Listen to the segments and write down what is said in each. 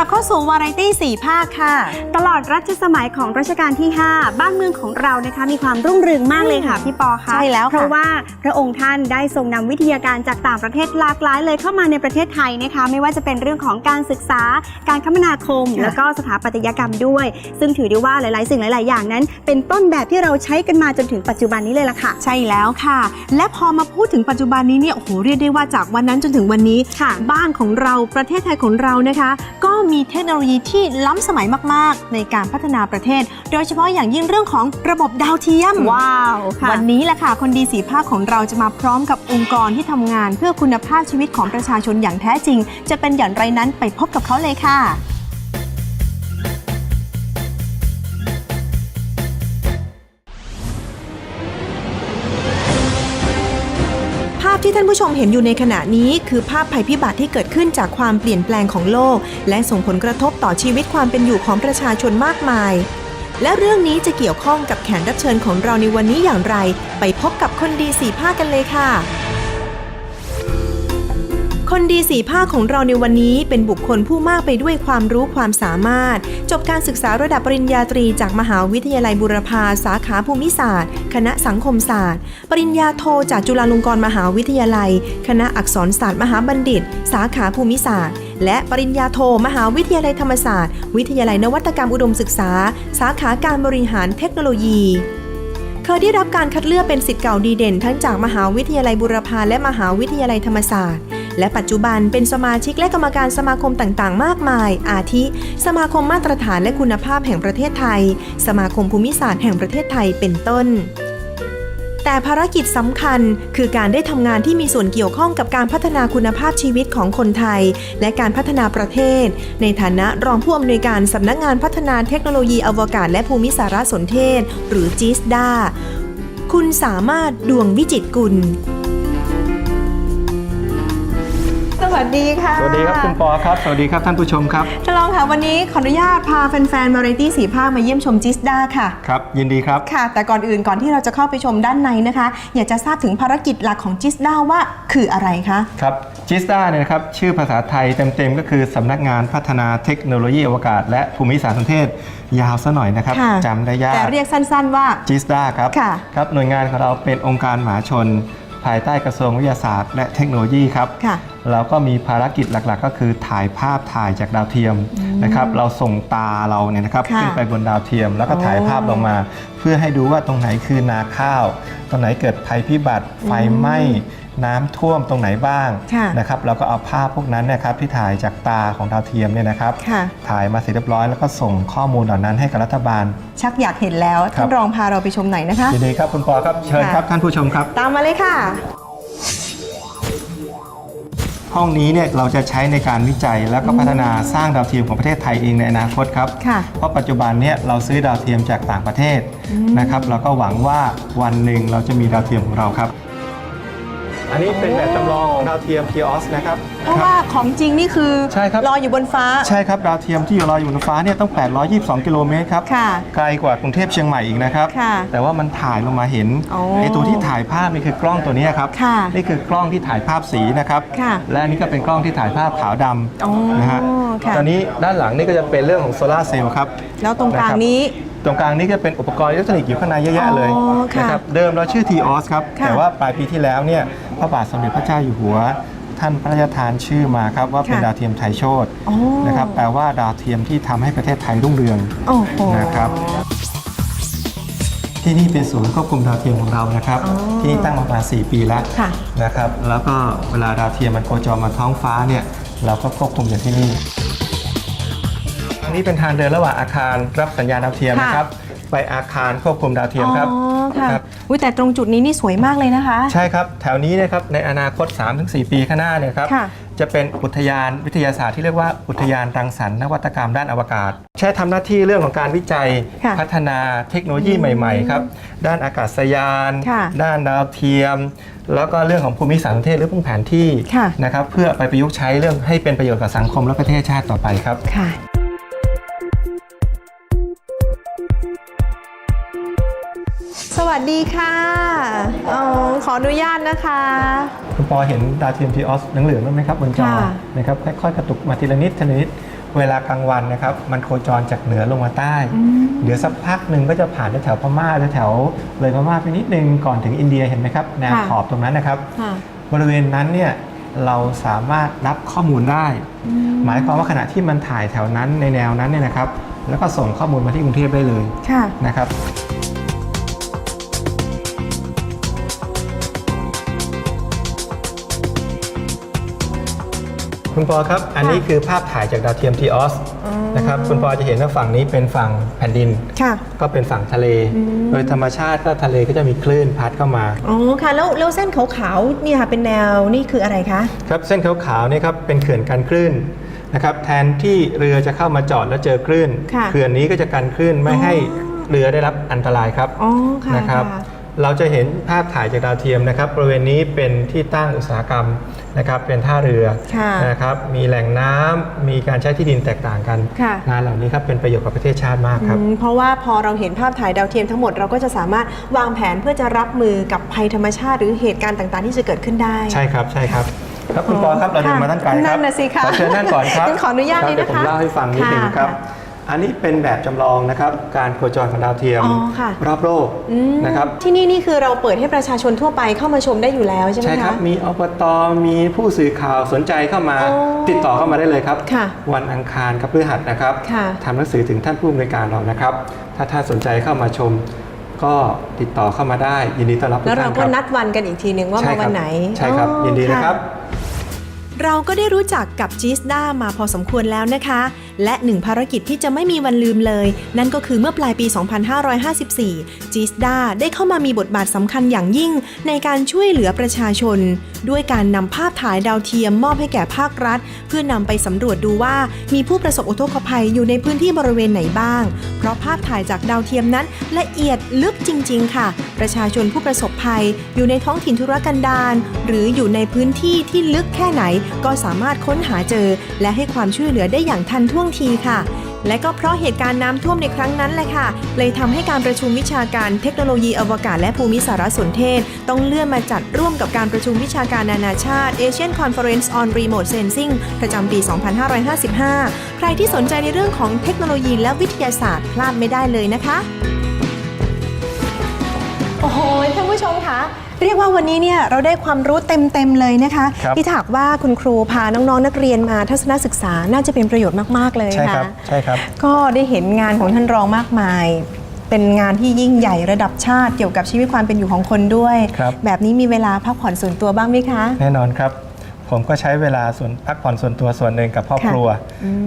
ลับเข้าสู่วาไรตี้สี่ภาคค่ะ ตลอดรัชสมัยของรัชกาลที่ 5 บ้านเมืองของเรานะคะ มีความรุ่งเรืองมากเลยค่ะพี่ปอคะใช่แล้วค่ะเพราะว่าพระองค์ท่านได้ทรงนำวิทยาการจากต่างประเทศหลากหลายเลยเข้ามาในประเทศไทยนะคะ ไม่ว่าจะเป็นเรื่องของการศึกษา การคมนาคม แล้วก็สถาปัตยกรรมด้วย ซึ่งถือได้ว่าหลาย ๆ สิ่งหลาย ๆ อย่างนั้น เป็นต้นแบบที่เราใช้กันมาจนถึงปัจจุบันนี้เลยล่ะค่ะ ใช่แล้วค่ะ และพอมาพูดถึงปัจจุบันนี้เนี่ยโอ้โหเรียกได้ว่าจากวันนั้นจนถึงวันนี้ค่ะบ้านของเราประเทศไทยของเรานะคะ ก็มีเทคโนโลยีที่ล้ำสมัยมาก ๆ ในการพัฒนาประเทศ โดยเฉพาะอย่างยิ่งเรื่องของระบบดาวเทียม ว้าวค่ะวันนี้แหละค่ะคนดีสีภาคของเราจะมาพร้อมกับองค์กรที่ทำงาน เพื่อคุณภาพชีวิตของประชาชนอย่างแท้จริง จะเป็นอย่างไรนั้นไปพบกับเขาเลยค่ะาพที่ท่านผู้ชมเห็นอยู่ในขณะนี้คือภาพภัยพิบัติที่เกิดขึ้นจากความเปลี่ยนแปลงของโลก และส่งผลกระทบต่อชีวิตความเป็นอยู่ของประชาชนมากมาย และเรื่องนี้จะเกี่ยวข้องกับแขกรับเชิญของเราในวันนี้อย่างไร ไปพบกับคนดีสีภาคกันเลยค่ะ คนดีสีภาคของเราในวันนี้เป็นบุคคลผู้มากไปด้วยความรู้ความสามารถ จบการศึกษาระดับปริญญาตรีจากมหาวิทยาลัยบุรพาสาขาภูมิศาสตร์ คณะสังคมศาสตร์ ปริญญาโทจากจุฬาลงกรณ์มหาวิทยาลัย คณะอักษรศาสตร์มหาบัณฑิต สาขาภูมิศาสตร์ และปริญญาโท มหาวิทยาลัยธรรมศาสตร์ วิทยาลัยนวัตกรรมอุดมศึกษา สาขาการบริหารเทคโนโลยีเคยได้รับการคัดเลือกเป็นสิทธิ์เก่าดีเด่นทั้งจากมหาวิทยาลัยบุรพาและมหาวิทยาลัยธรรมศาสตร์ และปัจจุบันเป็นสมาชิกและกรรมการสมาคมต่างๆ มากมาย อาทิ สมาคมมาตรฐานและคุณภาพแห่งประเทศไทย สมาคมภูมิศาสตร์แห่งประเทศไทยเป็นต้นแต่ภารกิจสำคัญคือการได้ทำงานที่มีส่วนเกี่ยวข้องกับการพัฒนาคุณภาพชีวิตของคนไทย และการพัฒนาประเทศ ในฐานะรองผู้อำนวยการสำนักงานพัฒนาเทคโนโลยีอวกาศและภูมิสารสนเทศ หรือจิสดาคุณสามารถดวงวิจิตรกุล วัสดีค่ะ สวัสดีครับคุณปอครับ สวัสดีครับท่านผู้ชมครับท่านรองค่ะวันนี้ขออนุญาตพาแฟนๆมาเรตี้สีภาคมาเยี่ยมชมจิสดาค่ะ ครับ ยินดีครับ ค่ะ แต่ก่อนอื่นก่อนที่เราจะเข้าไปชมด้านในนะคะ อยากจะทราบถึงภารกิจหลักของจิสดาว่าคืออะไรคะ ครับจิสตาเนี่ยนะครับชื่อภาษาไทยเต็มๆ ก็คือสำนักงานพัฒนาเทคโนโลยีอวกาศ และภูมิสารสนเทศยาวซะหน่อยนะครับค่ะจำได้ยากแต่เรียกสั้นๆว่าจิสตาครับค่ะครับหน่วยงานของเราเป็นองค์การมหาชน ภายใต้กระทรวงวิทยาศาสตร์ และเทคโนโลยีครับค่ะเราก็มีภารกิจหลักๆ ก็คือถ่ายภาพถ่ายจากดาวเทียมนะครับ เราส่งตาเราเนี่ยนะครับค่ะขึ้นไปบนดาวเทียม แล้วก็อ๋อถ่ายภาพลงมา เพื่อให้ดูว่าตรงไหนคือนาข้าว ตรงไหนเกิดภัยพิบัติไฟไหม้น้ำท่วมตรงไหนบ้างค่ะนะครับเราก็เอาภาพพวกนั้นนะครับที่ถ่ายจากตาของดาวเทียมเนี่ยนะครับ ค่ะ ถ่ายมาเสร็จเรียบร้อยแล้วก็ส่งข้อมูลเหล่านั้นให้กับรัฐบาล ชักอยากเห็นแล้ว ครัท่าบนรองพาเราไปชมไหนอยนะคะ ยินดีครับคุณปอครับเชิญค่ะครับท่านผู้ชมครับ ตามมาเลยค่ะ ห้องนี้เนี่ยเราจะใช้ในการวิจัยแล้วก็พัฒนาสร้างดาวเทียมของประเทศไทยเองในอนาคตครับ ค่ะเพราะปัจจุบันเนี่ยเราซื้อดาวเทียมจากต่างประเทศนะครับเราก็หวังว่าวันหนึ่งเราจะมีดาวเทียมของเราครับ อันนี้เป็นแบบจำลองของดาวเทียม TOS นะครับเพราะว่าของจริงนี่คือใช่ครับ ลอยอยู่บนฟ้า ใช่ครับดาวเทียมที่อยู่ลอยอยู่บนฟ้าเนี่ยต้อง 822 กิโลเมตรครับค่ะไกลกว่ากรุงเทพเชียงใหม่อีกนะครับ ค่ะแต่ว่ามันถ่ายลงมาเห็นอ๋อไอตัวที่ถ่ายภาพนี่คือกล้องตัวนี้ครับค่ะนี่คือกล้องที่ถ่ายภาพสีนะครับค่ะและอันนี้ก็เป็นกล้องที่ถ่ายภาพขาวดอ๋อำนะฮะค่ะ ตอนนี้ด้านหลังนี่ก็จะเป็นเรื่องของโซลาร์เซลล์ครับ แล้วตรงกลางนี้ ตรงกลางนี้ก็เป็นอุปกรณ์อิเล็กทรอนิกส์อยู่ข้างในเยอะแยะเลยอ๋อค่ะนะครับเดิมเราชื่อ TOS ครับ ค่ะแต่ว่าปลายปีที่แล้วเนี่ย พระบาทสมเด็จพระเจ้าอยู่หัว ท่านพระราชทานชื่อมาครับว่าเป็นค่ะดาวเทียมไทยโชตอ๋อ นะครับแปลว่าดาวเทียมที่ทำให้ประเทศไทยรุ่งเรือง โอ้โห นะครับ ที่นี่เป็นศูนย์ควบคุมดาวเทียมของเรานะครับ อ๋อที่นี่ตั้งมาประมาณ4ปีแล้วค่ะ นะครับ แล้วก็เวลาดาวเทียมมันโคจรมาท้องฟ้าเนี่ยเราก็ควบคุมอยู่ที่นี่อันนี้เป็นทางเดินระหว่างอาคารรับสัญญาณดาวเทียมค่ะนะครับ ไปอาคารควบคุมดาวเทียมครับอ๋อค่ะครับ อุ้ยแต่ตรงจุดนี้นี่สวยมากเลยนะคะ ใช่ครับ แถวนี้นะครับในอนาคต 3-4 ปีข้างหน้าเนี่ยครับ ค่ะ จะเป็นอุทยานวิทยาศาสตร์ที่เรียกว่าอุทยานรังสรรค์นวัตกรรมด้านอวกาศ ใช้ทำหน้าที่เรื่องของการวิจัย ค่ะพัฒนาเทคโนโลยีใหม่ๆครับด้านอากาศยาน ค่ะด้านดาวเทียม แล้วก็เรื่องของภูมิสารสนเทศหรือพวกแผนที่ค่ะ นะครับเพื่อไปประยุกต์ใช้เรื่องให้เป็นประโยชน์กับสังคมและประเทศชาติต่อไปครับ ค่ะ สวัสดีค่ะเอ่อขออนุญาตนะคะ คุณปอเห็นดาวเทียมทีออสเหลืองๆบ้างไหมครับบนจอค่ะ นะครับค่อยๆกระตุกมาทีละนิดทีละนิดเวลากลางวันนะครับ มันโคจรจากเหนือลงมาใต้ เดี๋ยวสักพักหนึ่งก็จะผ่านแถวๆพม่าแถวๆเลยพม่าไปนิดนึงก่อนถึงอินเดียเห็นไหมครับแนวค่ะขอบตรงนั้นนะครับ ค่ะบริเวณนั้นเนี่ยเราสามารถรับข้อมูลได้ หมายความว่าขณะที่มันถ่ายแถวนั้นในแนวนั้นเนี่ยนะครับ แล้วก็ส่งข้อมูลมาที่กรุงเทพได้เลยค่ะ นะครับ คุณปอครับ อันนี้คือภาพถ่ายจากดาวเทียมทีออสนะครับ คุณปอจะเห็นว่าฝั่งนี้เป็นฝั่งแผ่นดินค่ะก็เป็นฝั่งทะเล โดยธรรมชาติก็ทะเลก็จะมีคลื่นพัดเข้ามา อ๋อค่ะ แล้วแล้วเส้นขาวๆเนี่ยค่ะเป็นแนวนี่คืออะไรคะ ครับเส้นขาวๆเนี่ยครับเป็นเขื่อนกันคลื่นนะครับแทนที่เรือจะเข้ามาจอดแล้วเจอคลื่นค่ะเขื่อนนี้ก็จะกันคลื่นไม่ให้เรือได้รับอันตรายครับอ๋อค่ะนะครับค่ะ เราจะเห็นภาพถ่ายจากดาวเทียมนะครับบริเวณนี้เป็นที่ตั้งอุตสาหกรรมนะครับเป็นท่าเรือค่ะนะครับมีแหล่งน้ำมีการใช้ที่ดินแตกต่างกันค่ะงานเหล่านี้ครับเป็นประโยชน์กับประเทศชาติมากครับอืมเพราะว่าพอเราเห็นภาพถ่ายดาวเทียมทั้งหมดเราก็จะสามารถวางแผนเพื่อจะรับมือกับภัยธรรมชาติ หรือเหตุการณ์ต่างๆ ที่จะเกิดขึ้นได้ใช่ครับใช่ครับครับคุณปอครับเราเดินมาตั้งไกลครับนั่นน่ะสิคะขอเชิญนั่นก่อนครับงั้นขออนุญาตครับเลยนะคะเดี๋ยวผมเล่าให้ฟังนิดหนึ่งครับค่ะ อันนี้เป็นแบบจำลองนะครับการโคจรของดาวเทียมอ๋อค่ะ รอบโลกอืมนะครับ ที่นี่นี่คือเราเปิดให้ประชาชนทั่วไปเข้ามาชมได้อยู่แล้วใช่ไหมคะ ใช่ครับ มีอบต มีผู้สื่อข่าวสนใจเข้ามา อ๋อติดต่อเข้ามาได้เลยครับ ค่ะวันอังคารกับพฤหัสนะครับค่ะ ทำหนังสือถึงท่านผู้อำนวยการเรานะครับ ถ้าท่านสนใจเข้ามาชม ก็ติดต่อเข้ามาได้ ยินดีต้อนรับทุกแล้วท่าเรานคก็รับนัดวันกันอีกทีหนึ่งว่าใช่มาครัวับนไหนใช่ครับ อ๋อยินดีนะครับ เราก็ได้รู้จักกับจีสด้ามาพอสมควรแล้วนะคะ และหนึ่งภารกิจที่จะไม่มีวันลืมเลย นั่นก็คือเมื่อปลายปี 2554จีสดาได้เข้ามามีบทบาทสำคัญอย่างยิ่ง ในการช่วยเหลือประชาชน ด้วยการนำภาพถ่ายดาวเทียมมอบให้แก่ภาครัฐ เพื่อนำไปสำรวจดูว่ามีผู้ประสบอุทกภัยอยู่ในพื้นที่บริเวณไหนบ้าง เพราะภาพถ่ายจากดาวเทียมนั้น ละเอียดลึกจริง ๆ ค่ะ ประชาชนผู้ประสบภัย อยู่ในท้องถิ่นธุรกันดารหรืออยู่ในพื้นที่ที่ลึกแค่ไหน ก็สามารถค้นหาเจอ และให้ความช่วยเหลือได้อย่างทันท่วงทีค่ะ และก็เพราะเหตุการณ์น้ำท่วมในครั้งนั้นแหละค่ะ เลยทำให้การประชุมวิชาการเทคโนโลยีอวกาศและภูมิสารสนเทศ ต้องเลื่อนมาจัดร่วมกับการประชุมวิชาการนานาชาติ Asian Conference on Remote Sensing ประจำปี 2555 ใครที่สนใจในเรื่องของเทคโนโลยีและวิทยาศาสตร์พลาดไม่ได้เลยนะคะ โอ้โหท่านผู้ชมคะ เรียกว่าวันนี้เนี่ยเราได้ความรู้เต็มๆเลยนะคะครับ ที่ถากว่าคุณครูพาน้องๆนักเรียนมาทัศนศึกษาน่าจะเป็นประโยชน์มากๆเลยใช่คค่ะรับใช่ครับ ก็ได้เห็นงานของท่านรองมากมาย เป็นงานที่ยิ่งใหญ่ระดับชาติเกี่ยวกับชีวิตความเป็นอยู่ของคนด้วย ครับ แบบนี้มีเวลาพักผ่อนส่วนตัวบ้างไหมคะ แน่นอนครับ ผมก็ใช้เวลาส่วนพักผ่อนส่วนตัวส่วนหนึ่งกับครอบครัว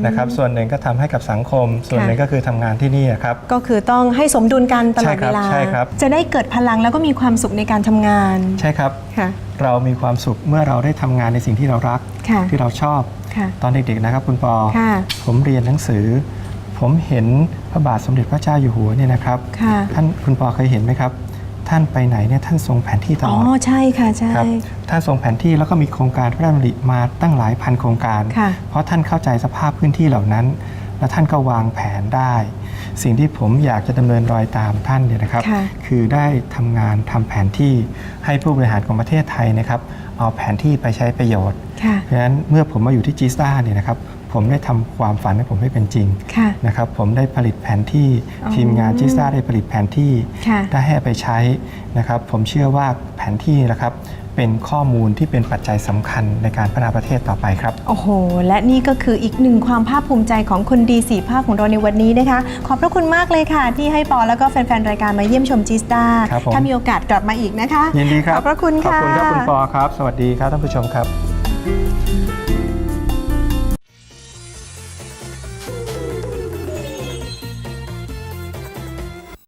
นะครับส่วนหนึ่งก็ทำให้กับสังคม ส่วนหนึ่งก็คือทำงานที่นี่ครับก็คือต้องให้สมดุลกันตลอดใช่ครัเวบลาใช่ครับจะได้เกิดพลังแล้วก็มีความสุขในการทำงาน ใช่ครับค่ะเรามีความสุขเมื่อเราได้ทำงานในสิ่งที่เรารักค่ะที่เราชอบค่ะตอนเด็กๆนะครับคุณปอค่ะผมเรียนหนังสือ ผมเห็นพระบาทสมเด็จพระเจ้าอยู่หัวเนี่ยนะครับค่ะท่านคุณปอเคยเห็นไหมครับ ท่านไปไหนเนี่ยท่านทรงแผนที่ตอ๋ลออดใช่ค่ะใช่ ครับท่านทรงแผนที่แล้วก็มีโครงการพระราชดำริมาตั้งหลายพันโครงการ ค่ะ เพราะท่านเข้าใจสภาพพื้นที่เหล่านั้น และท่านก็วางแผนได้ สิ่งที่ผมอยากจะดำเนินรอยตามท่านเนี่ยนะครับค่ะคือได้ทำงานทำแผนที่ให้ผู้บริหารของประเทศไทยนะครับเอาแผนที่ไปใช้ประโยชน์ค่ะเพราะฉะนั้นเมื่อผมมาอยู่ที่จีสตาเนี่ยนะครับผมได้ทำความฝันให้ผมให้เป็นจริงค่ะนะครับผมได้ผลิตแผนที่อ๋อทีมงานจีสตาได้ผลิตแผนที่ค่ะได้ให้ไปใช้นะครับ ผมเชื่อว่าแผนที่นะครับเป็นข้อมูลที่เป็นปัจจัยสำคัญในการพัฒนาประเทศต่อไปครับ โอ้โห และนี่ก็คืออีกหนึ่งความภาคภูมิใจของคนดีสีภาคของเราในวันนี้นะคะขอบพระคุณมากเลยค่ะ ที่ให้ปอแล้วก็แฟนๆ รายการมาเยี่ยมชมจิสตาครับผม ถ้ามีโอกาสกลับมาอีกนะคะยินดีครับ ขอบพระคุณขอบค่ะ คุณครับคุณปอครับ สวัสดีครับท่านผู้ชมครับ